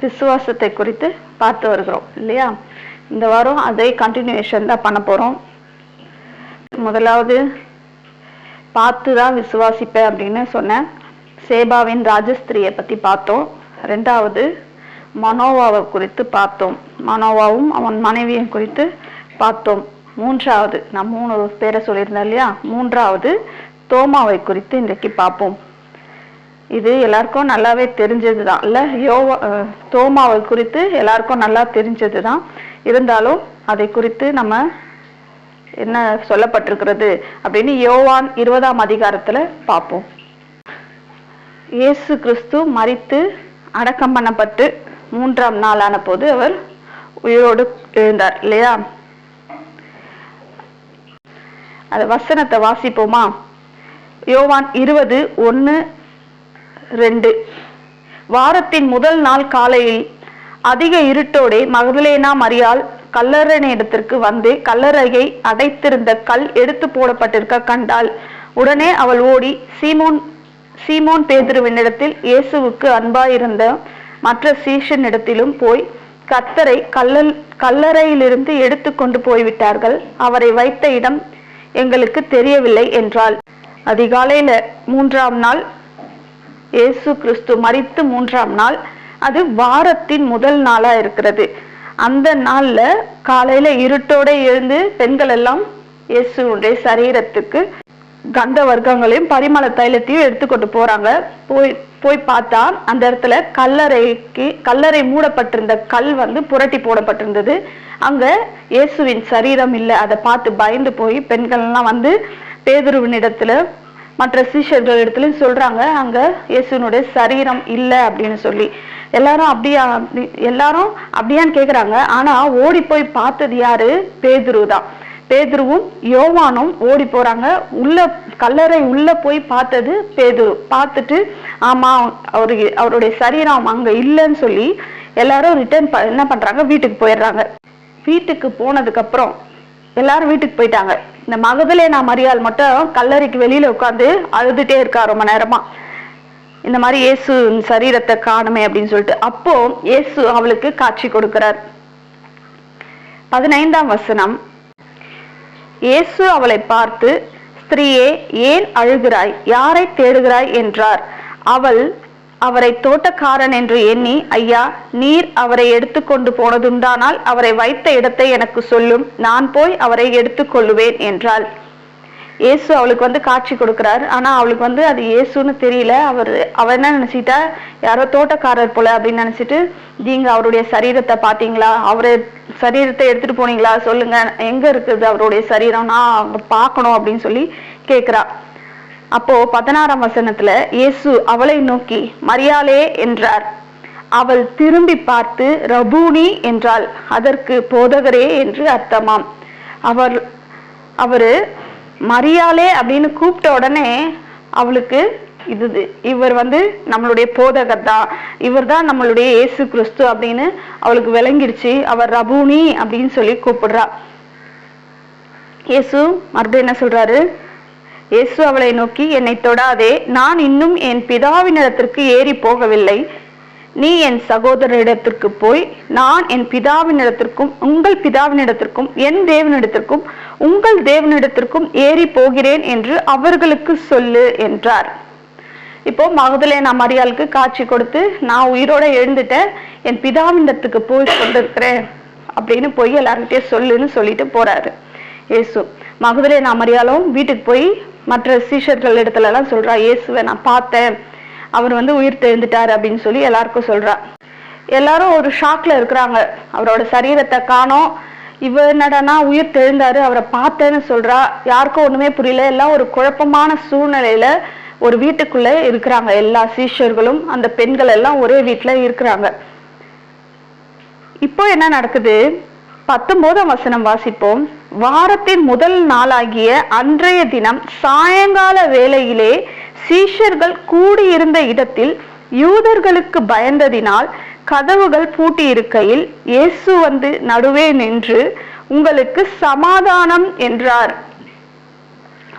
விசுவாசத்தை குறித்து பார்த்து வருகிறோம் இல்லையா? இந்த வாரம் அதே கண்டினியூஷன் தான் பண்ண போகிறோம் முதலாவது பார்த்து தான் விசுவாசிப்பேன் அப்படின்னு சொன்னேன். சேபாவின் ராஜஸ்திரியை பற்றி பார்த்தோம். ரெண்டாவது மனோவாவை குறித்து பார்த்தோம். மனோவாவும் அவன் மனைவியும் குறித்து பார்த்தோம். மூன்றாவது நான் மூணு பேரை சொல்லியிருந்தேன் இல்லையா? மூன்றாவது தோமாவை குறித்து இன்றைக்கு பார்ப்போம். இது எல்லாருக்கும் நல்லாவே தெரிஞ்சது தான் இல்லை யோவா தோமாவை குறித்து எல்லாருக்கும் நல்லா தெரிஞ்சது தான் இருந்தாலும் அதை குறித்து நம்ம என்ன சொல்லப்பட்டிருக்கிறது அப்படின்னு யோவான் இருபதாம் அதிகாரத்தில் பார்ப்போம். இயேசு கிறிஸ்து மறித்து அடக்கம் பண்ணப்பட்டு மூன்றாம் நாளான போது அவர் உயிரோடு எழுந்தார் இல்லையா? அந்த வசனத்தை வாசிப்போமா? யோவான் இருபது ஒன்று ரெண்டு. வாரத்தின் முதல் நாள் காலையில் அதிக இருட்டோடே மகதலேனா மரியாள் கல்லறையிடத்திற்கு வந்து கல்லறையை அடைத்திருந்த கல் எடுத்து போடப்பட்டிருக்க கண்டாள். உடனே அவள் ஓடி சீமோன் சீமோன் பேதுருவினிடத்தில் இயேசுவுக்கு அன்பாயிருந்த மற்ற சீஷனிடத்திலும் போய் கர்த்தரை கல்லல் கல்லறையிலிருந்து எடுத்து கொண்டு போய்விட்டார்கள். அவரை வைத்த இடம் எங்களுக்கு தெரியவில்லை என்றாள். அதிகாலையில மூன்றாம் நாள் இயேசு கிறிஸ்து மரித்து மூன்றாம் நாள் அது வாரத்தின் முதல் நாளா இருக்கிறது. அந்த நாள்ல காலையில இருட்டோட எழுந்து பெண்கள் எல்லாம் இயேசுடைய சரீரத்துக்கு கந்த வர்க்கங்களையும் பரிமள தைலத்தையும் எடுத்துக்கொண்டு போறாங்க. போய் போய் பார்த்தா அந்த இடத்துல கல்லறைக்கு கல்லறை மூடப்பட்டிருந்த கல் வந்து புரட்டி போடப்பட்டிருந்தது. அங்க இயேசுவின் சரீரம் இல்லை. அதை பார்த்து பயந்து போய் பெண்கள் எல்லாம் வந்து பேதுருவினிடத்துல மற்ற சீஷர்கள் இடத்துலையும் சொல்றாங்க அங்க இயேசுனுடைய சரீரம் இல்லை அப்படின்னு சொல்லி. எல்லாரும் அப்படியா அப்படி- எல்லாரும் அப்படியான்னு கேக்குறாங்க. ஆனா ஓடி போய் பார்த்தது யாரு? பேதுரு தான். பேதுருவும் யோவானும் ஓடி போறாங்க. உள்ள கல்லறை உள்ள போய் பார்த்தது பேதுரு. பார்த்துட்டு ஆமா அவரு அவருடைய சரீரம் அங்க இல்லைன்னு சொல்லி எல்லாரும் ரிட்டர்ன் என்ன பண்றாங்க? வீட்டுக்கு போயிடுறாங்க. வீட்டுக்கு போனதுக்கு அப்புறம் எல்லாரும் வீட்டுக்கு போயிட்டாங்க. இந்த மகதலேனா மரியாள் மட்டும் கல்லறைக்கு வெளியில உட்காந்து அழுதுட்டே இருக்கா ரொம்ப நேரமா. இந்த மாதிரி இயேசு சரீரத்தை காணுமே அப்படின்னு சொல்லிட்டு. அப்போ இயேசு அவளுக்கு காட்சி கொடுக்கிறார். பதினைந்தாம் வசனம். இயேசு அவளை பார்த்து ஸ்திரீயே ஏன் அழுகிறாய்? யாரை தேடுகிறாய்? என்றார். அவள் அவரை தோட்டக்காரன் என்று எண்ணி ஐயா நீர் அவரை எடுத்துக்கொண்டு போனதுண்டானால் அவரை வைத்த இடத்தை எனக்கு சொல்லும். நான் போய் அவரை எடுத்துக்கொள்ளுவேன் என்றாள். இயேசு அவளுக்கு வந்து காட்சி கொடுக்கிறார். ஆனா அவளுக்கு வந்து அது இயேசுன்னு தெரியல. அவர் அவ என்ன நினைச்சிட்டா? யாரோ தோட்டக்காரர் போல அப்படின்னு நினைச்சிட்டு நீங்க அவருடைய சரீரத்தை பாத்தீங்களா அவரு சரீரத்தை எடுத்துட்டு போனீங்களா? சொல்லுங்க. எங்க இருக்குது அவருடைய சரீரம்? நான் பார்க்கணும் அப்படின்னு சொல்லி கேக்குறா. அப்போ பதினாறாம் வசனத்துல இயேசு அவளை நோக்கி மரியாளே என்றார். அவள் திரும்பி பார்த்து ரபூனி என்றாள். அதற்கு போதகரே என்று அர்த்தமாம். அவர் அவரு மரியாளே அப்படின்னு கூப்பிட்ட உடனே அவளுக்கு இது இவர் வந்து நம்மளுடைய போதகர் தான். இவர் தான் நம்மளுடைய இயேசு கிறிஸ்து அப்படின்னு அவளுக்கு விளங்கிடுச்சு. அவர் ரபூனி அப்படின்னு சொல்லி கூப்பிடுறா. இயேசு மறுபடியும் என்ன சொல்றாரு? இயேசு அவளை நோக்கி என்னை தொடாதே நான் இன்னும் என் பிதாவினிடத்திற்கு ஏறி போகவில்லை நீ என் சகோதரரிடத்திற்கு போய் நான் என் பிதாவினிடத்திற்கும் உங்கள் பிதாவினிடத்திற்கும் என் தேவனிடத்திற்கும் உங்கள் தேவனிடத்திற்கும் ஏறி போகிறேன் என்று அவர்களுக்கு சொல்லு என்றார். இப்போ மகதலேனா மரியாளுக்கு காட்சி கொடுத்து நான் உயிரோட எழுந்துட்டேன் என் பிதாவினிடத்துக்கு போய் கொண்டிருக்கிறேன் அப்படின்னு போய் எல்லார்கிட்டயும் சொல்லுன்னு சொல்லிட்டு போறாரு. இயேசு. மகதலேனா மரியாளும் வீட்டுக்கு போய் மற்ற சீஷர்கள் இடத்துல எல்லாம் இயேசுவை நான் பார்த்தேன். அவர் வந்து உயிர் தெழுந்துட்டாரு அப்படின்னு சொல்லி எல்லாருக்கும் சொல்றா. எல்லாரும் ஒரு ஷாக்ல இருக்கிறாங்க. அவரோட சரீரத்தை காணோம். இவ என்னடான்னா உயிர் தெழுந்தாரு அவரை பார்த்தேன்னு சொல்றா. யாருக்கும் ஒன்றுமே புரியல. எல்லாம் ஒரு குழப்பமான சூழ்நிலையில ஒரு வீட்டுக்குள்ளே இருக்கிறாங்க. எல்லா சீஷர்களும் அந்த பெண்கள் எல்லாம் ஒரே வீட்டில் இருக்கிறாங்க. இப்போ என்ன நடக்குது? பத்தொன்பதாம் வசனம் வாசிப்போம். வாரத்தின் முதல் நாளாகிய அன்றைய தினம் சாயங்கால வேளையிலே சீஷர்கள் கூடியிருந்த இடத்தில் யூதர்களுக்கு பயந்ததினால் கதவுகள் பூட்டியிருக்கையில் இயேசு வந்து நடுவே நின்று உங்களுக்கு சமாதானம் என்றார்.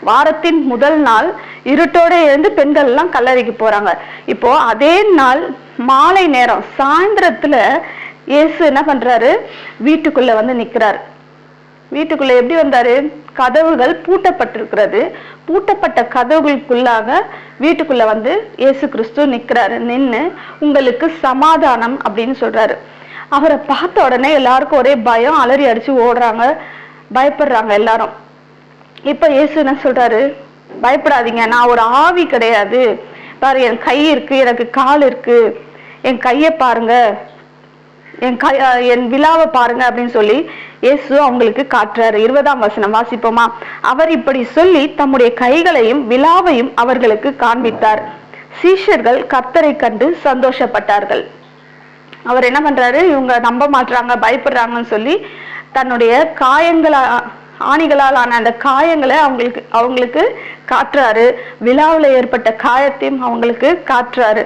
வாரத்தின் முதல் நாள் இருட்டோட எழுந்து பெண்கள் எல்லாம் கல்லறைக்கு போறாங்க. இப்போ அதே நாள் மாலை நேரம் சாயந்தரத்துல இயேசு என்ன பண்றாரு? வீட்டுக்குள்ள வந்து நிக்கிறாரு. வீட்டுக்குள்ள எப்படி வந்தாரு? கதவுகள் பூட்டப்பட்டிருக்கிறது. பூட்டப்பட்ட கதவுகளுக்குள்ளாக வீட்டுக்குள்ள வந்து இயேசு கிறிஸ்து நிக்கிறாரு. நின்று உங்களுக்கு சமாதானம் அப்படின்னு சொல்றாரு. அவரை பார்த்த உடனே எல்லாருக்கும் ஒரே பயம் அலறி அடிச்சு ஓடுறாங்க. பயப்படுறாங்க எல்லாரும். இப்ப இயேசு என்ன சொல்றாரு? பயப்படாதீங்க நான் ஒரு ஆவி கிடையாது. பாரு என் கை இருக்கு எனக்கு கால் இருக்கு. என் கையை பாருங்க. என் கை என் விழாவை பாருங்க அப்படின்னு சொல்லி இயேசு அவங்களுக்கு காட்டுறாரு. இருபதாம் வசனம் வாசிப்போமா? அவர் இப்படி சொல்லி தம்முடைய கைகளையும் விழாவையும் அவர்களுக்கு காண்பித்தார். சீஷர்கள் கர்த்தரை கண்டு சந்தோஷப்பட்டார்கள். அவர் என்ன பண்றாரு? இவங்க நம்ப மாட்டுறாங்க பயப்படுறாங்கன்னு சொல்லி தன்னுடைய காயங்களா ஆணிகளால் ஆன அந்த காயங்களை அவங்களுக்கு அவங்களுக்கு காட்டுறாரு. விழாவில் ஏற்பட்ட காயத்தையும் அவங்களுக்கு காட்டுறாரு.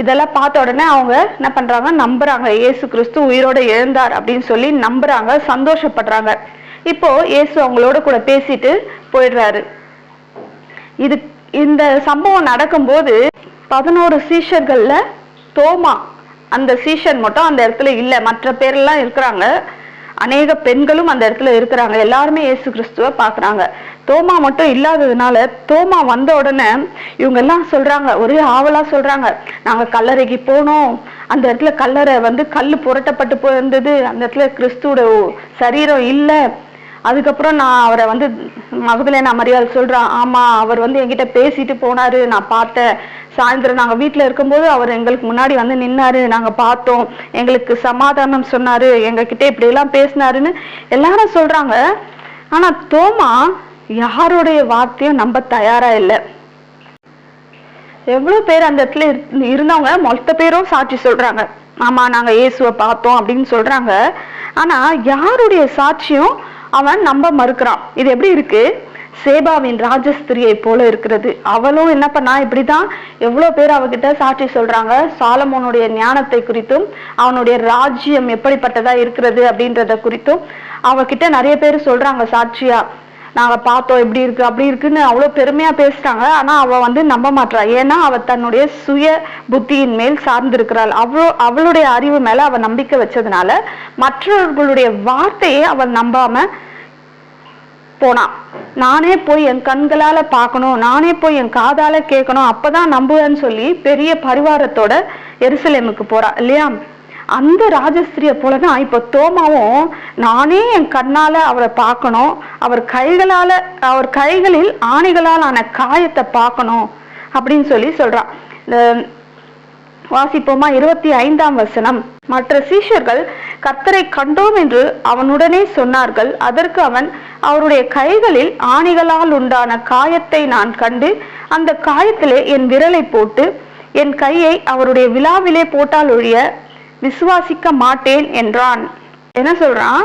இதெல்லாம் பார்த்த உடனே அவங்க என்ன பண்றாங்க? நம்புறாங்க. இயேசு கிறிஸ்து உயிரோட எழுந்தார் அப்படின்னு சொல்லி நம்புறாங்க சந்தோஷப்படுறாங்க. இப்போ இயேசு அவங்களோட கூட பேசிட்டு போயிடுறாரு. இது இந்த சம்பவம் நடக்கும்போது பதினோரு சீஷர்கள்ல தோமா அந்த சீஷன் மட்டும் அந்த இடத்துல இல்ல. மற்ற பேரெல்லாம் இருக்கிறாங்க. அநேக பெண்களும் அந்த இடத்துல இருக்கிறாங்க. எல்லாருமே இயேசு கிறிஸ்துவ பாக்குறாங்க தோமா மட்டும் இல்லாததுனால தோமா வந்த உடனே இவங்க எல்லாம் சொல்றாங்க ஒரே ஆவலா சொல்றாங்க நாங்க கல்லறைக்கு போனோம். அந்த இடத்துல கல்லறை வந்து கல் புரட்டப்பட்டு போயிருந்தது. அந்த இடத்துல கிறிஸ்துவோட சரீரம் இல்லை. அதுக்கப்புறம் நான் அவரை வந்து மகதலேனா மரியாதை சொல்றேன். ஆமா அவர் வந்து என்கிட்ட பேசிட்டு போனாரு. நான் பார்த்தேன். சாயந்தரம் நாங்க வீட்ல இருக்கும்போது அவர் எங்களுக்கு முன்னாடி வந்து நின்னாரு. நாங்க பார்த்தோம். எங்களுக்கு சமாதானம் சொன்னாரு. எங்ககிட்ட இப்படியெல்லாம் இப்படி எல்லாம் பேசினாருன்னு எல்லாரும் சொல்றாங்க. ஆனா தோமா யாருடைய வார்த்தையும் நம்ப தயாரா இல்லை. எவ்வளவு பேர் அந்த இடத்துல இரு- இருந்தவங்க மொத்த பேரும் சாட்சி சொல்றாங்க. ஆமா நாங்க இயேசுவை பார்த்தோம் அப்படின்னு சொல்றாங்க. ஆனா யாருடைய சாட்சியும் அவன் நம்ப மறுக்கிறான். இது எப்படி இருக்கு? சேபாவின் ராஜஸ்திரியை போல இருக்கிறது. அவளும் என்ன பண்ணா இப்படிதான் எவ்வளவு பேர் அவகிட்ட சாட்சி சொல்றாங்க. சாலமோனுடைய ஞானத்தை குறித்தும் அவனுடைய ராஜ்யம் எப்படிப்பட்டதா இருக்கிறது அப்படின்றத குறித்தும் அவகிட்ட நிறைய பேர் சொல்றாங்க சாட்சியா. நாங்கள் பார்த்தோம் இப்படி இருக்கு அப்படி இருக்குன்னு அவ்வளோ பெருமையாக பேசுகிறாங்க ஆனால் அவள் வந்து நம்ப மாட்றா. ஏன்னா அவள் தன்னுடைய சுய புத்தியின் மேல் சார்ந்திருக்கிறாள். அவளோ அவளுடைய அறிவு மேலே அவள் நம்பிக்கை வச்சதுனால மற்றவர்களுடைய வார்த்தையை அவள் நம்பாம போனான் நானே போய் என் கண்களால் பார்க்கணும் நானே போய் என் காதால் கேட்கணும் அப்போதான் நம்புவேன்னு சொல்லி பெரிய பரிவாரத்தோட எருசலேமுக்கு போறா. இல்லையா? அந்த ராஜஸ்திரியை போல தான் இப்போ தோமாவும் நானே என் கண்ணால அவரை பார்க்கணும். அவர் கைகளால அவர் கைகளில் ஆணிகளால் ஆன காயத்தை பார்க்கணும் அப்படின்னு சொல்லி சொல்றான் இந்த வாசிப்போமா? இருபத்தி ஐந்தாம் வசனம். மற்ற சீஷர்கள் கர்த்தரை கண்டோம் என்று அவனுடனே சொன்னார்கள். அதற்கு அவன் அவருடைய கைகளில் ஆணிகளால் உண்டான காயத்தை நான் கண்டு அந்த காயத்திலே என் விரலை போட்டு என் கையை அவருடைய விழாவிலே போட்டால் ஒழிய விசுவாசிக்க மாட்டேன் என்றான். என்ன சொல்றான்?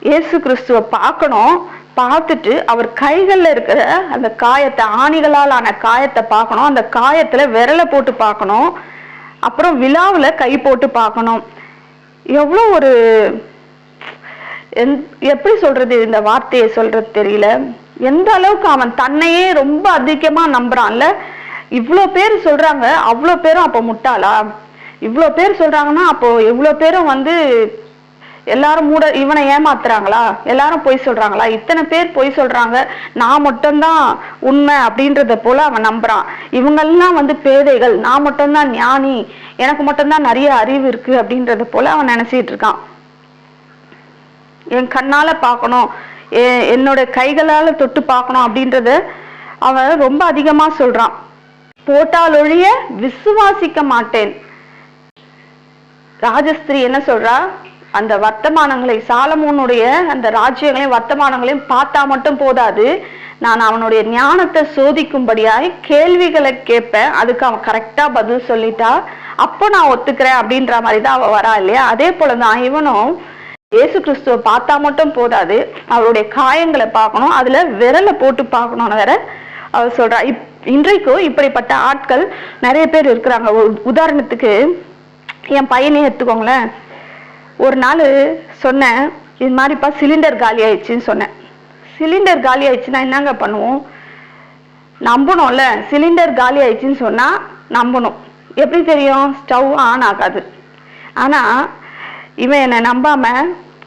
இயேசு கிறிஸ்துவை பார்க்கணும் பார்த்துட்டு அவர் கைகள்ல இருக்கிற அந்த காயத்தை ஆணிகளால் ஆன காயத்தை பார்க்கணும் அந்த காயத்துல விரலை போட்டு பார்க்கணும் அப்புறம் விழாவுல கை போட்டு பார்க்கணும். எவ்வளோ ஒரு எந்- எப்படி சொல்றது இந்த வார்த்தையை சொல்றது தெரியல. எந்த அளவுக்கு அவன் தன்னையே ரொம்ப அதிகமா நம்புறான்ல. இவ்வளோ பேர் சொல்றாங்க அவ்வளோ பேரும் அப்போ முட்டாளா? இவ்வளோ பேர் சொல்றாங்கன்னா அப்போ எவ்வளோ பேரும் வந்து எல்லாரும் மூட இவனை ஏமாத்துறாங்களா? எல்லாரும் பொய் சொல்றாங்களா? இத்தனை பேர் பொய் சொல்றாங்க. நான் மட்டும்தான் உண்மை அப்படின்றத போல அவன் நம்புறான். இவங்கெல்லாம் வந்து பேதைகள். நான் மட்டும்தான் ஞானி. எனக்கு மட்டும்தான் நிறைய அறிவு இருக்கு அப்படின்றத போல அவன் நினைச்சிட்டு இருக்கான். என் கண்ணால பார்க்கணும். என்னோட கைகளால தொட்டு பார்க்கணும் அப்படின்றத அவன் ரொம்ப அதிகமா சொல்றான். போட்டால் ஒழிய விசுவாசிக்க மாட்டேன். ராஜஸ்திரி என்ன சொல்றா? அந்த வர்த்தமானங்களை சாலமோனுடைய அந்த ராஜ்யங்களையும் வர்த்தமானங்களையும் பார்த்தா மட்டும் போதாது. நான் அவனுடைய ஞானத்தை சோதிக்கும்படியாய் கேள்விகளை கேட்பேன். அதுக்கு அவன் கரெக்டா பதில் சொல்லிட்டா. அப்போ நான் ஒத்துக்கிறேன் அப்படின்ற மாதிரி தான் அவ வரா இல்லையா? அதே போலதான் இவனும் இயேசு கிறிஸ்துவ பார்த்தா மட்டும் போதாது. அவருடைய காயங்களை பார்க்கணும். அதுல விரலை போட்டு பார்க்கணும்னு வேற அவர் சொல்றா. இப் இன்றைக்கும் இப்படிப்பட்ட ஆட்கள் நிறைய பேர் இருக்கிறாங்க. உதாரணத்துக்கு என் பையனையும் எடுத்துக்கோங்களேன். ஒரு நாள் சொன்னேன் இது மாதிரிப்பா சிலிண்டர் காலி ஆயிடுச்சுன்னு சொன்னேன். சிலிண்டர் காலி ஆயிடுச்சுன்னா என்னங்க பண்ணுவோம்? நம்பணும்ல சிலிண்டர் காலி ஆயிடுச்சுன்னு சொன்னால் நம்பணும். எப்படி தெரியும்? ஸ்டவ் ஆன் ஆகாது. ஆனால் இவன் என்னை நம்பாம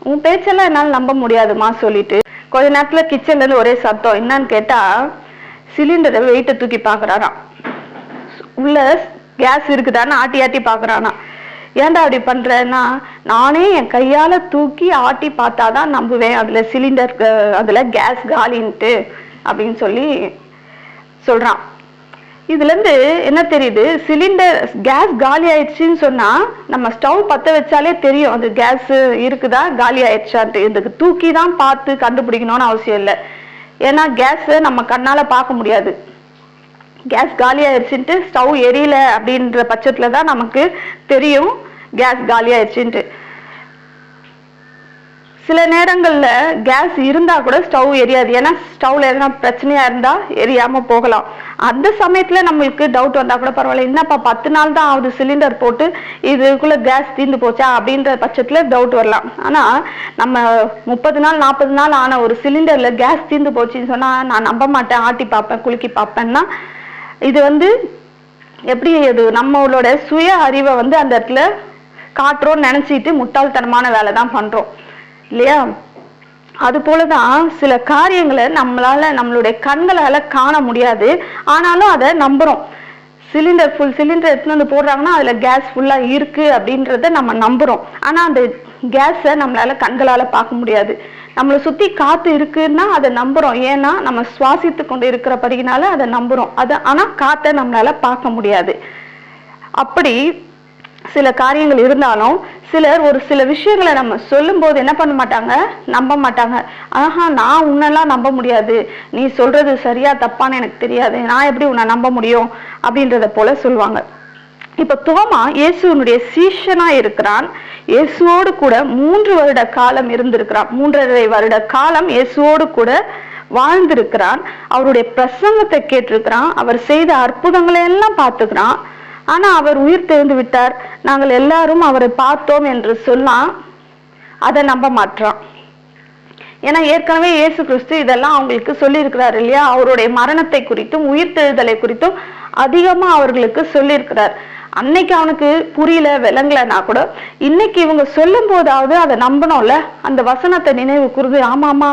உன் பேச்செல்லாம் என்னால் நம்ப முடியாதுமா சொல்லிட்டு கொஞ்ச நேரத்தில் கிச்சன்லேருந்து ஒரே சத்தம் என்னன்னு கேட்டால் சிலிண்டரை வெயிட்டை தூக்கி பார்க்குறாராம். உள்ள கேஸ் இருக்குதான்னு ஆட்டி ஆட்டி பார்க்குறானா ஏன்டா அப்படி பண்றேன்னா நானே என் கையால தூக்கி ஆட்டி பார்த்தாதான் நம்புவேன். அதுல சிலிண்டர் அதுல கேஸ் காலின்ட்டு அப்படின்னு சொல்லி சொல்றான். இதுல இருந்து என்ன தெரியுது? சிலிண்டர் கேஸ் காலி ஆயிடுச்சுன்னு சொன்னா நம்ம ஸ்டவ் பத்த வச்சாலே தெரியும். அது கேஸ் இருக்குதா? காலி ஆயிடுச்சான்ட்டு இதுக்கு தூக்கி தான் பார்த்து கண்டுபிடிக்கணும்னு அவசியம் இல்லை. ஏன்னா கேஸ் நம்ம கண்ணால பார்க்க முடியாது. கேஸ் காலியாகிடுச்சுன்ட்டு ஸ்டவ் எரியல அப்படின்ற பட்சத்துல தான் நமக்கு தெரியும் கேஸ் காலியாகிடுச்சுன்ட்டு சில நேரங்களில் கேஸ் இருந்தால் கூட ஸ்டவ் எரியாது. ஏன்னா ஸ்டவ்ல எதனா பிரச்சனையாக இருந்தால் எரியாமல் போகலாம். அந்த சமயத்தில் நம்மளுக்கு டவுட் வந்தால் கூட பரவாயில்ல. என்னப்பா பத்து நாள் தான் ஆகுது சிலிண்டர் போட்டு இதுக்குள்ள கேஸ் தீர்ந்து போச்சா அப்படின்ற பட்சத்தில் டவுட் வரலாம். ஆனால் நம்ம முப்பது நாள் நாற்பது நாள் ஆன ஒரு சிலிண்டரில் கேஸ் தீர்ந்து போச்சுன்னு சொன்னால் நான் நம்ப மாட்டேன். ஆட்டி பார்ப்பேன் குலுக்கி பார்ப்பேன்னா இது வந்து எப்படி இது நம்மளோட சுய அறிவை வந்து அந்த இடத்துல காட்டுறோம்னு நினைச்சிட்டு முட்டாள்தனமான வேலை தான் பண்றோம். இல்லையா? அது போலதான் சில காரியங்களை நம்மளால நம்மளுடைய கண்களால காண முடியாது. ஆனாலும் அதை நம்புறோம். சிலிண்டர் ஃபுல் சிலிண்டர் எடுத்துன்னு வந்து போடுறாங்கன்னா அதுல கேஸ் ஃபுல்லா இருக்கு அப்படின்றத நம்ம நம்புறோம். ஆனா அந்த கேஸை நம்மளால கண்களால பார்க்க முடியாது. நம்மளை சுற்றி காற்று இருக்குன்னா அதை நம்புகிறோம் ஏன்னா நம்ம சுவாசித்து கொண்டு இருக்கிறபடினால அதை நம்புகிறோம் அதை ஆனால் காற்றை நம்மளால் பார்க்க முடியாது. அப்படி சில காரியங்கள் இருந்தாலும் சிலர் ஒரு சில விஷயங்களை நம்ம சொல்லும்போது என்ன பண்ண மாட்டாங்க? நம்ப மாட்டாங்க. ஆஹா நான் உன்னெல்லாம் நம்ப முடியாது. நீ சொல்றது சரியா தப்பான்னு எனக்கு தெரியாது. நான் எப்படி உன்னை நம்ப முடியும்? அப்படின்றத போல சொல்லுவாங்க. இப்ப தோமா இயேசுனுடைய சீஷனா இருக்கிறான். இயேசுவோடு கூட மூன்று வருட காலம் இருந்திருக்கிறான். மூன்றரை வருட காலம் இயேசுவோடு கூட வாழ்ந்திருக்கிறான். அவருடைய பிரசங்கத்தை கேட்டிருக்கிறான். அவர் செய்த அற்புதங்களை எல்லாம் பார்த்துக்கிறான். ஆனா அவர் உயிர் தெரிந்து விட்டார். நாங்கள் எல்லாரும் அவரை பார்த்தோம் என்று சொன்னால் அதை நம்ப மாட்டான் ஏன்னா ஏற்கனவே இயேசு கிறிஸ்து இதெல்லாம் அவங்களுக்கு சொல்லியிருக்கிறார் இல்லையா? அவருடைய மரணத்தை குறித்தும் உயிர் தெழுதலை குறித்தும் அதிகமா அவர்களுக்கு சொல்லியிருக்கிறார். அன்னைக்கு அவனுக்கு புரியல விளங்கலைன்னா கூட இன்னைக்கு இவங்க சொல்லும் போதாவது அதை நம்பணும்ல. அந்த வசனத்தை நினைவு கூறுது ஆமா ஆமா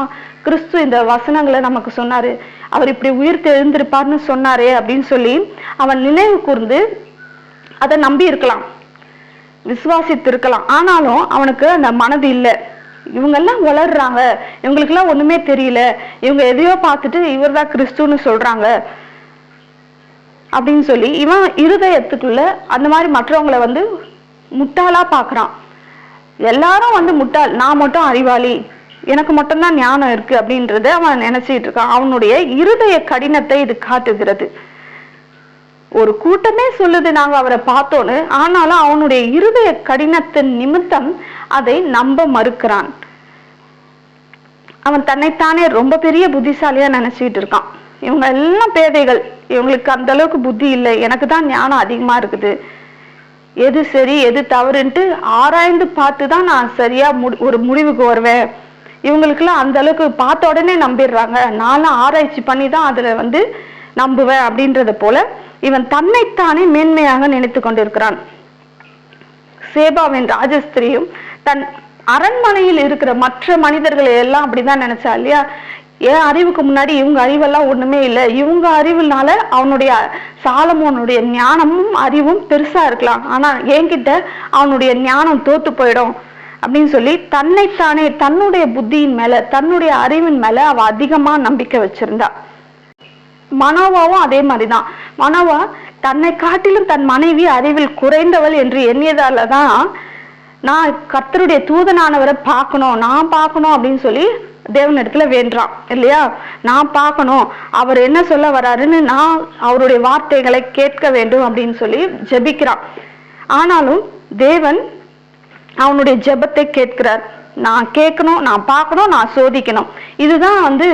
கிறிஸ்து இந்த வசனங்களை நமக்கு சொன்னாரு. அவர் இப்படி உயிர் தெழுந்திருப்பார்னு சொன்னாரே அப்படின்னு சொல்லி அவன் நினைவு கூர்ந்து அதை நம்பி இருக்கலாம். விசுவாசித்து இருக்கலாம் ஆனாலும் அவனுக்கு அந்த மனது இல்லை. இவங்கெல்லாம் வளர்றாங்க. இவங்களுக்கெல்லாம் ஒண்ணுமே தெரியல. இவங்க எதையோ பார்த்துட்டு இவர் தான் கிறிஸ்துன்னு சொல்றாங்க. அப்படின்னு சொல்லி இவன் இருதயத்துக்குள்ள அந்த மாதிரி மற்றவங்களை வந்து முட்டாளா பார்க்குறான் எல்லாரும் வந்து முட்டாள். நான் மட்டும் அறிவாளி. எனக்கு மட்டும்தான் ஞானம் இருக்கு அப்படின்றத அவன் நினைச்சிட்டு இருக்கான். அவனுடைய இருதய கடினத்தை இது காட்டுகிறது. ஒரு கூட்டமே சொல்லுது நாங்க அவரை பார்த்தோன்னு. ஆனாலும் அவனுடைய இருதய கடினத்தின் நிமித்தம் அதை நம்ப மறுக்கிறான். அவன் தன்னைத்தானே ரொம்ப பெரிய புத்திசாலியா நினைச்சிட்டு இருக்கான். இவங்க எல்லாம் பேதைகள். இவங்களுக்கு அந்த அளவுக்கு புத்தி இல்லை. எனக்கு தான் ஞானம் அதிகமா இருக்குது. எது சரி எது தவறுன்ட்டு ஆராய்ந்து பார்த்து தான் நான் சரியா முடி ஒரு முடிவுக்கு வருவேன். இவங்களுக்குலாம் அந்த அளவுக்கு பார்த்த உடனே நம்பிடுறாங்க. நானும் ஆராய்ச்சி பண்ணி தான் அதில் வந்து நம்புவேன் அப்படின்றத போல இவன் தன்னைத்தானே மேன்மையாக நினைத்து கொண்டிருக்கிறான். சேபாவின் ராஜஸ்திரியும் தன் அரண்மனையில் இருக்கிற மற்ற மனிதர்களை எல்லாம் அப்படிதான் நினைச்சா இல்லையா? என் அறிவுக்கு முன்னாடி இவங்க அறிவெல்லாம் ஒண்ணுமே இல்லை? இவங்க அறிவுனால அவனுடைய சாலமோனுடைய ஞானமும் அறிவும் பெருசா இருக்கலாம். ஆனா என்கிட்ட அவனுடைய ஞானம் தோத்து போயிடும் அப்படின்னு சொல்லி தன்னைத்தானே தன்னுடைய புத்தியின் மேல தன்னுடைய அறிவின் மேல அவ அதிகமா நம்பிக்கை வச்சிருந்தா. மனோவாவும் அதே மாதிரிதான். மனோவா தன்னை காட்டிலும் தன் மனைவி அறிவில் குறைந்தவள் என்று எண்ணியதால தான் நான் கர்த்தருடைய தூதனானவரை பார்க்கணும் நான் பார்க்கணும் அப்படின்னு சொல்லி தேவன் இடத்துல வேண்டான் இல்லையா? நான் பார்க்கணும். அவர் என்ன சொல்ல வராருன்னு நான் அவருடைய வார்த்தைகளை கேட்க வேண்டும் அப்படின்னு சொல்லி ஜெபிக்கிறான். ஆனாலும் தேவன் அவனுடைய ஜெபத்தை கேட்கிறார். நான் கேட்கணும் நான் பார்க்கணும் நான் சோதிக்கணும். இதுதான் வந்து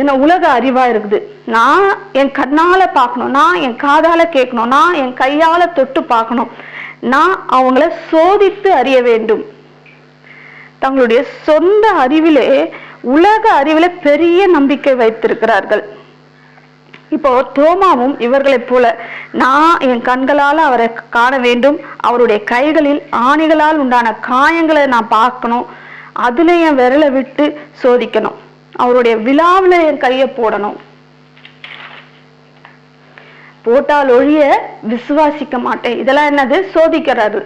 என்ன உலக அறிவா இருக்குது. நான் என் கண்ணால பார்க்கணும் நான் என் காதால கேட்கணும் நான் என் கையால தொட்டு பார்க்கணும். நான் அவங்கள சோதித்து அறிய வேண்டும். தங்களுடைய சொந்த அறிவிலே உலக அறிவில பெரிய நம்பிக்கை வைத்திருக்கிறார்கள். இப்போ தோமாவும் இவர்களைப் போல நான் என் கண்களால் அவரை காண வேண்டும் அவருடைய கைகளில் ஆணிகளால் உண்டான காயங்களை நான் பார்க்கணும் அதுல என் விரலை விட்டு சோதிக்கணும் அவருடைய விழாவில் என் கையை போடணும். போட்டால் ஒழிய விசுவாசிக்க மாட்டேன். இதெல்லாம் என்னது? சோதிக்கிறாரு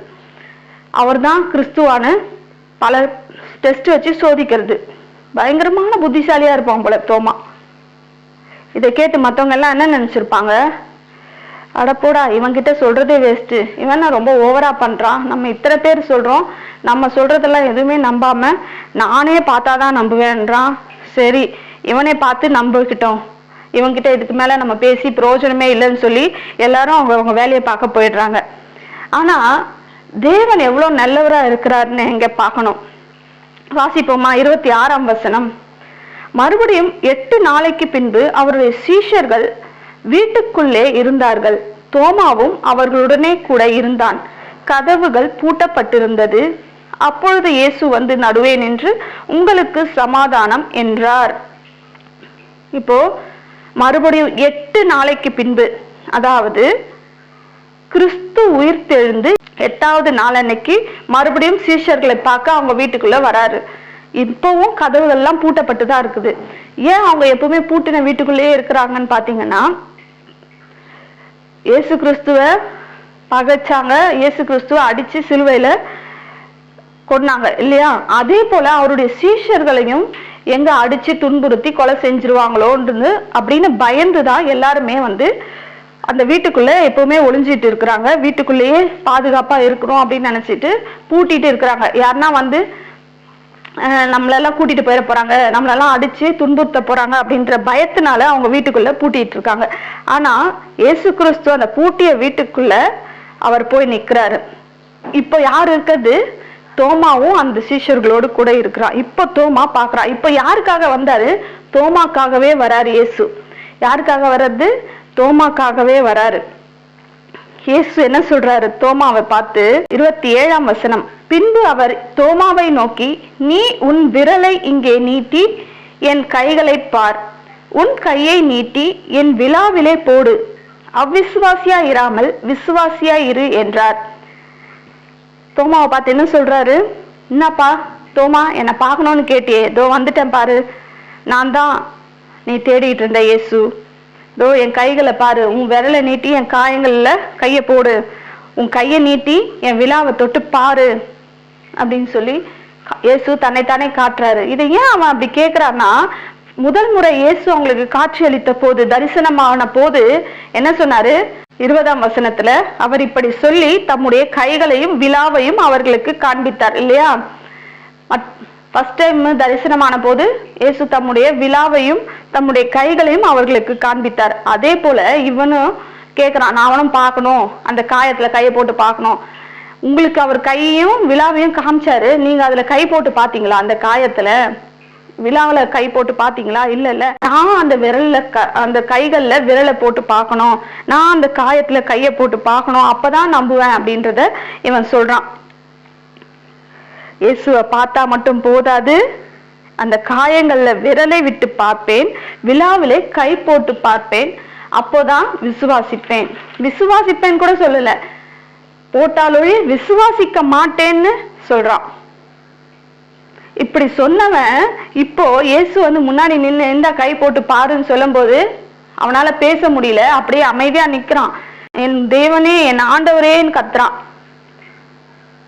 அவர்தான் கிறிஸ்துவான பல டெஸ்ட் வச்சு சோதிக்கிறது. பயங்கரமான புத்திசாலியா இருப்பான் போல தோமா. இதை கேட்டு மற்றவங்க எல்லாம் என்ன நினைச்சிருப்பாங்க? அடப்போடா இவன்கிட்ட சொல்றதே வேஸ்ட்டு இவன் நான் ரொம்ப ஓவரா பண்றான்? நம்ம இத்தனை பேர் சொல்றோம். நம்ம சொல்றதெல்லாம் எதுவுமே நம்பாம நானே பார்த்தாதான் நம்புவேன்றான். சரி இவனே பார்த்து நம்பிக்கிட்டோம் இவங்கிட்ட இதுக்கு மேல நம்ம பேசி பிரயோஜனமே இல்லைன்னு சொல்லி எல்லாரும் அவங்க அவங்க வேலையை பார்க்க போயிடுறாங்க. ஆனா தேவன் எவ்வளவு நல்லவரா இருக்கிறாருன்னு எங்க பார்க்கணும். வாசிப்போமா? இருபத்தி ஆறாம் வசனம். மறுபடியும் எட்டு நாளைக்கு பின்பு அவருடைய சீஷர்கள் வீட்டுக்குள்ளே இருந்தார்கள். தோமாவும் அவர்களுடனே கூட இருந்தான். கதவுகள் பூட்டப்பட்டிருந்தது. அப்பொழுது இயேசு வந்து நடுவே நின்று உங்களுக்கு சமாதானம் என்றார். இப்போ மறுபடியும் எட்டு நாளைக்கு பின்பு அதாவது கிறிஸ்து உயிர்த்தெழுந்து எட்டாவது நாள் அன்னைக்கு மறுபடியும் சீஷர்களை பார்க்க அவங்க வீட்டுக்குள்ள வராரு. இப்பவும் கதவுகள் எல்லாம் பூட்டப்பட்டு தான் இருக்குது. ஏன் அவங்க எப்பவுமே பூட்டின வீட்டுக்குள்ளேயே இருக்கிறாங்கன்னு பாத்தீங்கன்னா இயேசு கிறிஸ்துவ பகைச்சாங்க. இயேசு கிறிஸ்துவ அடிச்சு சிலுவையில கொன்னாங்க. இல்லையா? அதே போல அவருடைய சீஷர்களையும் எங்க அடிச்சு துன்புறுத்தி கொலை செஞ்சிருவாங்களோன்றது அப்படின்னு பயந்துதான் எல்லாருமே வந்து அந்த வீட்டுக்குள்ள எப்பவுமே ஒளிஞ்சிட்டு இருக்கிறாங்க. வீட்டுக்குள்ளேயே பாதுகாப்பா இருக்கணும் அப்படின்னு நினைச்சிட்டு பூட்டிட்டு இருக்கிறாங்க. யாருன்னா வந்து நம்மளெல்லாம் கூட்டிட்டு போயிட போறாங்க. நம்மளெல்லாம் அடிச்சு துன்புறுத்த போறாங்க அப்படின்ற பயத்தினால அவங்க வீட்டுக்குள்ள பூட்டிட்டு இருக்காங்க. ஆனா இயேசு கிறிஸ்து அந்த பூட்டிய வீட்டுக்குள்ள அவர் போய் நிக்கிறாரு. இப்போ யார் இருக்கிறது? தோமாவும் அந்த சீஷர்களோடு கூட இருக்கிறான் இப்போ தோமா பாக்குறான் இப்போ யாருக்காக வந்தாரு? தோமாக்காகவே வராரு இயேசு. யாருக்காக வர்றது? தோமாக்காகவே வராரு. இயேசு என்ன சொல்றாரு? தோமாவை பார்த்து இருபத்தி ஏழாம் வசனம் பின்பு அவர் தோமாவை நோக்கி நீ உன் விரலை இங்கே நீட்டி என் கைகளை பார். உன் கையை நீட்டி என் விழாவிலே போடு. அவ்விசுவாசியா இராமல் விசுவாசியா இரு என்றார். தோமாவை பார்த்து என்ன சொல்றாரு? என்னப்பா தோமா என்னை பார்க்கணும்னு கேட்டியே. இதோ வந்துட்டேன் பாரு. நான் தான் நீ தேடிட்டு இருந்த இயேசு. இதோ என் கைகளை பாரு. உன் விரலை நீட்டி என் காயங்கள்ல கையை போடு. உன் கையை நீட்டி என் விழாவை தொட்டு பாரு. அப்படின்னு சொல்லி இயேசு தன்னைத்தானே காட்டுறாரு. இதை ஏன் அவன் அப்படி கேட்கிறான்னா முதல் முறை இயேசு அவங்களுக்கு காட்சி அளித்த போது தரிசனமான போது என்ன சொன்னாரு? இருபதாம் வசனத்துல அவர் இப்படி சொல்லி தம்முடைய கைகளையும் விழாவையும் அவர்களுக்கு காண்பித்தார் இல்லையா? ஃபர்ஸ்ட் டைம் தரிசனமான போது இயேசு தம்முடைய விழாவையும் தம்முடைய கைகளையும் அவர்களுக்கு காண்பித்தார். அதே போல இவனும் கேட்குறான் நான் அவனும் பார்க்கணும். அந்த காயத்துல கையை போட்டு பார்க்கணும். உங்களுக்கு அவர் கையையும் விழாவையும் காமிச்சாரு. நீங்க அதுல கை போட்டு பாத்தீங்களா அந்த காயத்துல விழாவில் கை போட்டு பாத்தீங்களா இல்ல இல்ல. நான் அந்த விரல்ல க- அந்த கைகள்ல விரலை போட்டு பார்க்கணும். நான் அந்த காயத்துல கையை போட்டு பார்க்கணும். அப்பதான் நம்புவேன் அப்படின்றத இவன் சொல்றான். இயேசுவை பார்த்தா மட்டும் போதாது? அந்த காயங்கள்ல விரலை விட்டு பார்ப்பேன் விழாவிலே கை போட்டு பார்ப்பேன் அப்போதான் விசுவாசிப்பேன். விசுவாசிப்பேன் கூட சொல்லல. போட்டாலொழி விசுவாசிக்க மாட்டேன்னு சொல்றான். இப்படி சொன்னவன் இப்போ இயேசு வந்து முன்னாடி நின்னு நின்றா கை போட்டு பாருன்னு சொல்லும் போது அவனால பேச முடியல. அப்படியே அமைதியா நிக்கிறான். என் தேவனே என் ஆண்டவரேன்னு கத்துறான்.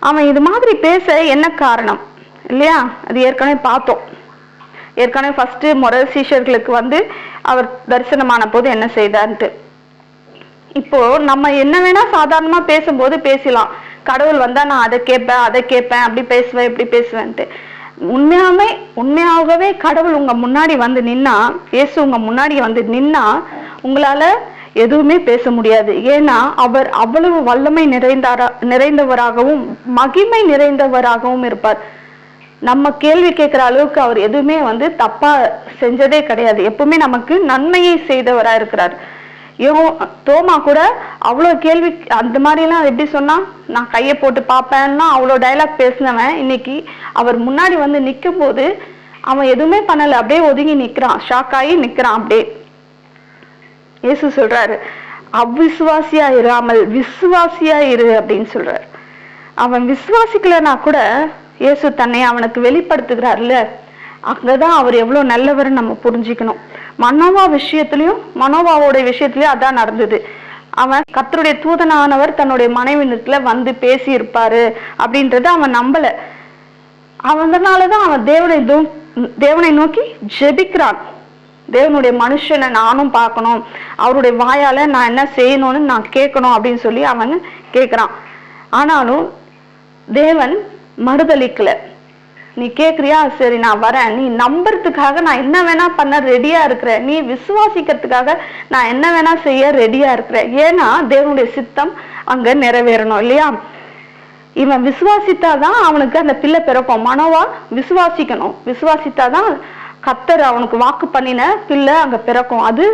அவன் இது மாதிரி பேச என்ன காரணம்? இல்லையா? அது ஏற்கனவே பார்த்தோம். ஏற்கனவே ஃபஸ்ட்டு முறை சீஷர்களுக்கு வந்து அவர் தரிசனமான போது என்ன செய்தார்ன்ட்டு. இப்போ நம்ம என்ன வேணா சாதாரணமா பேசும்போது பேசலாம். கடவுள் வந்தா நான் அதை கேட்பேன் அதை கேட்பேன் அப்படி பேசுவேன் இப்படி பேசுவேன்ட்டு. உண்மையாவே உண்மையாகவே கடவுள் உங்க முன்னாடி வந்து நின்னா இயேசு உங்க முன்னாடி வந்து நின்னா உங்களால எதுவுமே பேச முடியாது. ஏன்னா அவர் அவ்வளவு வல்லமை நிறைந்தாரா நிறைந்தவராகவும் மகிமை நிறைந்தவராகவும் இருப்பார். நம்ம கேள்வி கேட்கிற அளவுக்கு அவர் எதுவுமே வந்து தப்பா செஞ்சதே கிடையாது. எப்பவுமே நமக்கு நன்மையை செய்தவரா இருக்கிறார். யோ தோமா கூட அவ்வளோ கேள்வி அந்த மாதிரிலாம் எப்படி சொன்னா நான் கையை போட்டு பார்ப்பேன்னா அவ்வளோ டைலாக் பேசினவன் இன்னைக்கு. அவர் முன்னாடி வந்து நிற்கும் போது அவன் எதுவுமே பண்ணலை. அப்படியே ஒதுங்கி நிற்கிறான் ஷாக் ஆகி நிற்கிறான் அப்படியே இயேசு சொல்றாரு அவ்விசுவாசியா இராமல் விசுவாசியா இரு அப்படின்னு சொல்றாரு. அவன் விசுவாசிக்கலனா கூட இயேசு தன்னை அவனுக்கு வெளிப்படுத்துகிறார்ல அங்கதான் அவர் எவ்வளவு நல்லவர்னு நம்ம புரிஞ்சுக்கணும். மனோவா விஷயத்திலயும் மனோவாவோட விஷயத்திலயும் அதான் நடந்தது. அவன் கத்தருடைய தூதனானவர் தன்னுடைய மனைவினத்துல வந்து பேசி இருப்பாரு அப்படின்றத அவன் நம்பல. அவனாலதான் அவன் தேவனை தேவனை நோக்கி ஜெபிக்கிறான். தேவனுடைய மனுஷனை நானும் பார்க்கணும். அவருடைய வாயால நான் என்ன செய்யணும்னு நான் கேட்கணும் அப்படின்னு சொல்லி அவன் கேட்கிறான். ஆனாலும் தேவன் மறுதளிக்கல நீ கேக்குறியா சரி நான் வரேன். நீ நம்புறதுக்காக நான் என்ன வேணா பண்ண ரெடியா இருக்கிறேன் நீ விசுவாசிக்கிறதுக்காக நான் என்ன வேணா செய்ய ரெடியா இருக்கிறேன் ஏன்னா தேவனுடைய சித்தம் அங்க நிறைவேறணும் இல்லையா? இவன் விசுவாசித்தாதான் அவனுக்கு அந்த பிள்ளை பிறக்கும். மனோவா விசுவாசிக்கணும். விசுவாசித்தாதான் கத்தர் அவனுக்கு வாக்கு பண்ணின பிள்ளை அங்க பிறக்கும். அது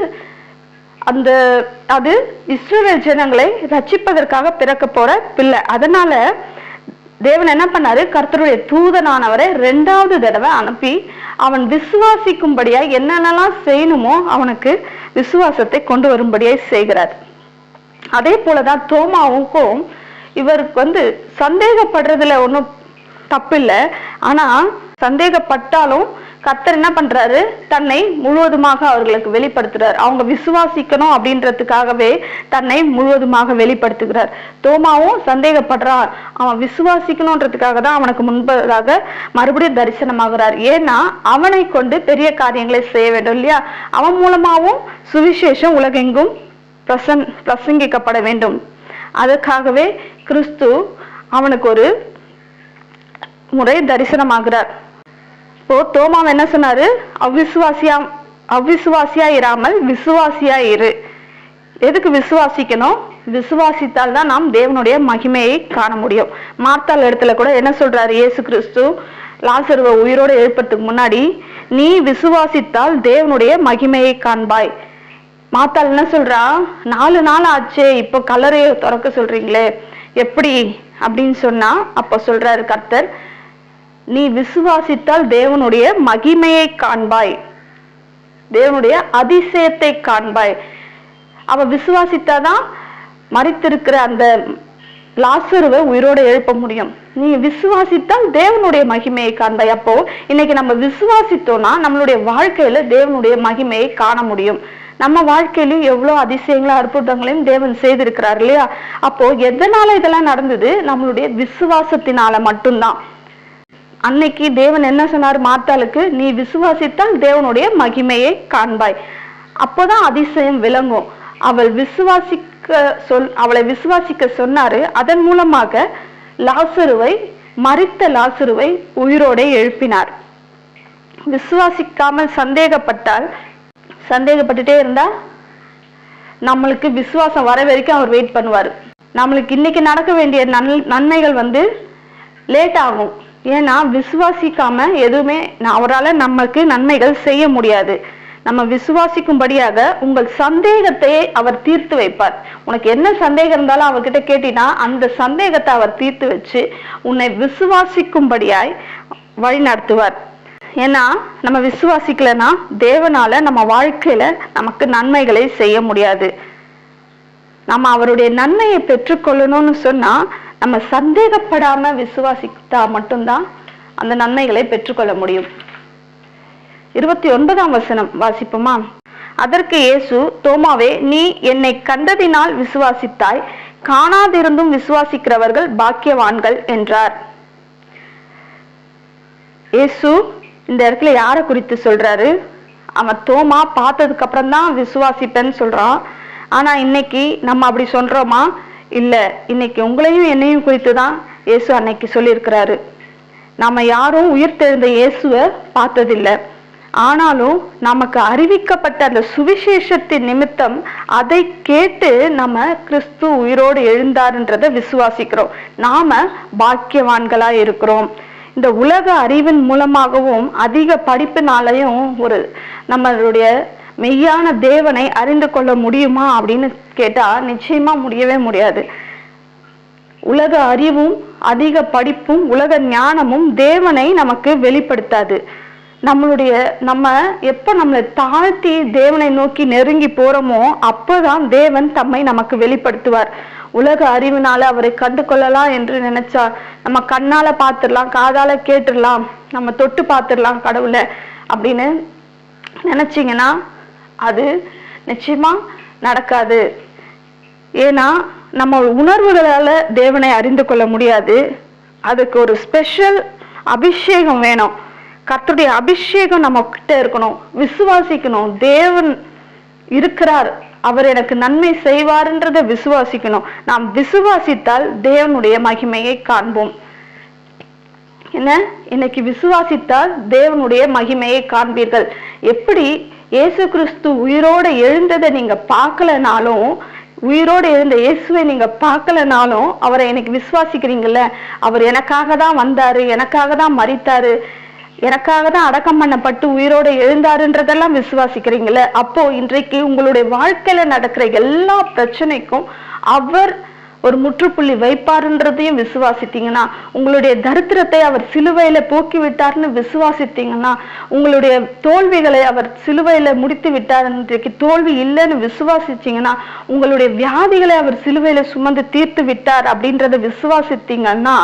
அந்த அது இஸ்ரேல் ஜனங்களை ரட்சிப்பதற்காக பிறக்க போற பிள்ளை. அதனால தேவன் என்ன பண்ணாரு? கர்த்தருடைய தூதனானவரை ரெண்டாவது தடவை அனுப்பி அவன் விசுவாசிக்கும்படியா என்னென்னலாம் செய்யணுமோ அவனுக்கு விசுவாசத்தை கொண்டு வரும்படியாய் செய்கிறார். அதே போலதான் தோமாவுக்கும் இவருக்கு வந்து சந்தேகப்படுறதுல ஒன்றும் தப்பில்லை. ஆனா சந்தேகப்பட்டாலும் கத்தர் என்ன பண்றாரு? தன்னை முழுவதுமாக அவர்களுக்கு வெளிப்படுத்துறார். அவங்க விசுவாசிக்கணும் அப்படின்றதுக்காகவே தன்னை முழுவதுமாக வெளிப்படுத்துகிறார். தோமாவும் சந்தேகப்படுறான் அவன் விசுவாசிக்கணுன்றதுக்காக தான் அவனுக்கு முன்பதாக மறுபடியும் தரிசனமாகிறார். ஏன்னா அவனை கொண்டு பெரிய காரியங்களை செய்ய வேண்டும் இல்லையா? அவன் மூலமாகவும் சுவிசேஷம் உலகெங்கும் பிரசன் பிரசங்கிக்கப்பட வேண்டும். அதற்காகவே கிறிஸ்து அவனுக்கு ஒரு முறை தரிசனமாகிறார். இப்போ தோமாவை என்ன சொன்னாரு? அவ்விசுவாசியா அவ்விசுவாசியா இராமல் விசுவாசியா இரு எதுக்கு விசுவாசிக்கணும்? விசுவாசித்தால் தான் நாம் தேவனுடைய மகிமையை காண முடியும். மார்த்தால் இடத்துல கூட என்ன சொல்றாரு இயேசு கிறிஸ்து? லாசருவை உயிரோட எழுப்பறதுக்கு முன்னாடி நீ விசுவாசித்தால் தேவனுடைய மகிமையை காண்பாய். மாத்தாள் என்ன சொல்றா? நாலு நாள் ஆச்சே இப்போ கலரையை திறக்க சொல்றீங்களே. எப்படி? அப்படின்னு சொன்னா அப்ப சொல்றாரு கர்த்தர் நீ விசுவாசித்தால் தேவனுடைய மகிமையை காண்பாய். தேவனுடைய அதிசயத்தை காண்பாய். அவ விசுவாசித்தாதான் மறித்திருக்கிற அந்த லாசருவை உயிரோட எழுப்ப முடியும். நீ விசுவாசித்தால் தேவனுடைய மகிமையை காண்பாய். அப்போ இன்னைக்கு நம்ம விசுவாசித்தோம்னா நம்மளுடைய வாழ்க்கையில தேவனுடைய மகிமையை காண முடியும். நம்ம வாழ்க்கையிலும் எவ்வளவு அதிசயங்களும் அற்புதங்களையும் தேவன் செய்திருக்கிறார் இல்லையா? அப்போ எதனால இதெல்லாம் நடந்தது? நம்மளுடைய விசுவாசத்தினால மட்டும்தான். அன்னைக்கு தேவன் என்ன சொன்னார்? மார்த்தாளுக்கு நீ விசுவாசித்தால் தேவனுடைய மகிமையை காண்பாய். அப்போதான் அதிசயம் விளங்கும். அவள் விசுவாசிக்க சொல் அவளை விசுவாசிக்க சொன்னாரு. அதன் மூலமாக லாசருவை மறித்த லாசருவை உயிரோடே எழுப்பினார். விசுவாசிக்காமல் சந்தேகப்பட்டால் சந்தேகப்பட்டுட்டே இருந்தா நம்மளுக்கு விசுவாசம் வர வரைக்கும் அவர் வெயிட் பண்ணுவார். நம்மளுக்கு இன்னைக்கு நடக்க வேண்டிய நன் நன்மைகள் வந்து லேட் ஆகும். ஏன்னா விசுவாசிக்காம எதுவுமே அவரால் நமக்கு நன்மைகள் செய்ய முடியாது. நம்ம விசுவாசிக்கும்படியாக உங்கள் சந்தேகத்தை அவர் தீர்த்து வைப்பார். உனக்கு என்ன சந்தேகம் இருந்தாலும் அவர்கிட்ட கேட்டினா அந்த சந்தேகத்தை அவர் தீர்த்து வச்சு உன்னை விசுவாசிக்கும்படியாய் வழி நடத்துவார். ஏன்னா நம்ம விசுவாசிக்கலைன்னா தேவனால நம்ம வாழ்க்கையில நமக்கு நன்மைகளை செய்ய முடியாது. நம்ம அவருடைய நன்மையை பெற்றுக்கொள்ளணும்னு சொன்னா நம்ம சந்தேகப்படாம விசுவாசித்தா மட்டும்தான் அந்த நன்மைகளை பெற்றுக்கொள்ள முடியும். இருபத்தி ஒன்பதாம் வசனம் வாசிப்போமா? அதற்கு இயேசு தோமாவே நீ என்னை கண்டதினால் விசுவாசித்தாய் காணாதிருந்தும் விசுவாசிக்கிறவர்கள் பாக்கியவான்கள் என்றார். இயேசு இந்த இடத்துல யாரை குறித்து சொல்றாரு? அவன் தோமா பார்த்ததுக்கு அப்புறம் தான் விசுவாசிப்பேன்னு சொல்றான். ஆனா இன்னைக்கு நம்ம அப்படி சொல்றோமா? இல்லை இன்னைக்கு உங்களையும் என்னையும் குறித்து தான் இயேசு அன்னைக்கு சொல்லியிருக்கிறாரு. நாம் யாரும் உயிர்த்தெழுந்த இயேசுவை பார்த்ததில்லை. ஆனாலும் நமக்கு அறிவிக்கப்பட்ட அந்த சுவிசேஷத்தின் நிமித்தம் அதை கேட்டு நம்ம கிறிஸ்து உயிரோடு எழுந்தாருன்றதை விசுவாசிக்கிறோம். நாம பாக்கியவான்களா இருக்கிறோம். இந்த உலக அறிவின் மூலமாகவும் அதிக படிப்பினாலையும் ஒரு நம்மளுடைய மெய்யான தேவனை அறிந்து கொள்ள முடியுமா அப்படின்னு கேட்டா நிச்சயமா முடியவே முடியாது. உலக அறிவும் அதிக படிப்பும் உலக ஞானமும் தேவனை நமக்கு வெளிப்படுத்தாது. நம்மளுடைய நம்ம எப்போ நம்மளை தாழ்த்தி தேவனை நோக்கி நெருங்கி போறோமோ அப்போதான் தேவன் தம்மை நமக்கு வெளிப்படுத்துவார். உலக அறிவினால அவரை கண்டு கொள்ளலாம் என்று நினைச்சா நம்ம கண்ணால பார்த்துடலாம் காதால கேட்டுடலாம் நம்ம தொட்டு பார்த்துடலாம் கடவுளை அப்படின்னு நினைச்சிங்கன்னா அது நிச்சயமா நடக்காது. ஏன்னா நம்ம உணர்வுகளால தேவனை அறிந்து கொள்ள முடியாது. அதுக்கு ஒரு ஸ்பெஷல் அபிஷேகம் வேணும். கர்த்தருடைய அபிஷேகம் நம்ம கிட்ட இருக்கணும். விசுவாசிக்கணும். தேவன் இருக்கிறார். அவர் எனக்கு நன்மை செய்வார்ன்றத விசுவாசிக்கணும். நாம் விசுவாசித்தால் தேவனுடைய மகிமையை காண்போம். என்ன? இன்னைக்கு விசுவாசித்தால் தேவனுடைய மகிமையை காண்பீர்கள். எப்படி? இயேசு கிறிஸ்து உயிரோடு எழுந்ததை நீங்கள் பார்க்கலனாலும் உயிரோடு எழுந்த இயேசுவை நீங்க பார்க்கலனாலும் அவரை எனக்கு விசுவாசிக்கிறீங்கல்ல? அவர் எனக்காக தான் வந்தாரு எனக்காக தான் மரித்தாரு எனக்காக தான் அடக்கம் பண்ணப்பட்டு உயிரோட எழுந்தாருன்றதெல்லாம் விசுவாசிக்கிறீங்களே அப்போ இன்றைக்கு உங்களுடைய வாழ்க்கையில நடக்கிற எல்லா பிரச்சனைக்கும் அவர் ஒரு முற்றுப்புள்ளி வைப்பாருன்றதையும் விசுவாசித்தீங்கன்னா உங்களுடைய தரித்திரத்தை அவர் சிலுவையில போக்கி விட்டார்னு விசுவாசித்தீங்கன்னா உங்களுடைய தோல்விகளை அவர் சிலுவையில முடித்து விட்டார் இன்றைக்கு தோல்வி இல்லைன்னு விசுவாசிச்சீங்கன்னா உங்களுடைய வியாதிகளை அவர் சிலுவையில சுமந்து தீர்த்து விட்டார் அப்படின்றத விசுவாசித்தீங்கன்னா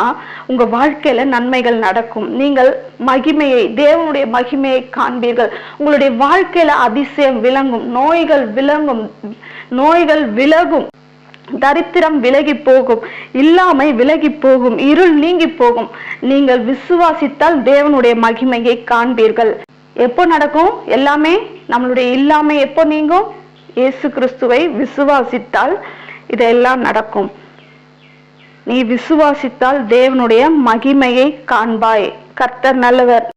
உங்க வாழ்க்கையில நன்மைகள் நடக்கும். நீங்கள் மகிமையை தேவனுடைய மகிமையை காண்பீர்கள். உங்களுடைய வாழ்க்கையில அதிசயம் விளங்கும் நோய்கள் விளங்கும் நோய்கள் விலகும். தரித்திரம் விலகி போகும். இல்லாமை விலகி போகும். இருள் நீங்கி போகும். நீங்கள் விசுவாசித்தால் தேவனுடைய மகிமையை காண்பீர்கள். எப்போ நடக்கும்? எல்லாமே நம்மளுடைய இல்லாமை எப்போ நீங்கும்? இயேசு கிறிஸ்துவை விசுவாசித்தால் இதெல்லாம் நடக்கும். நீ விசுவாசித்தால் தேவனுடைய மகிமையை காண்பாய். கர்த்தர் நல்லவர்.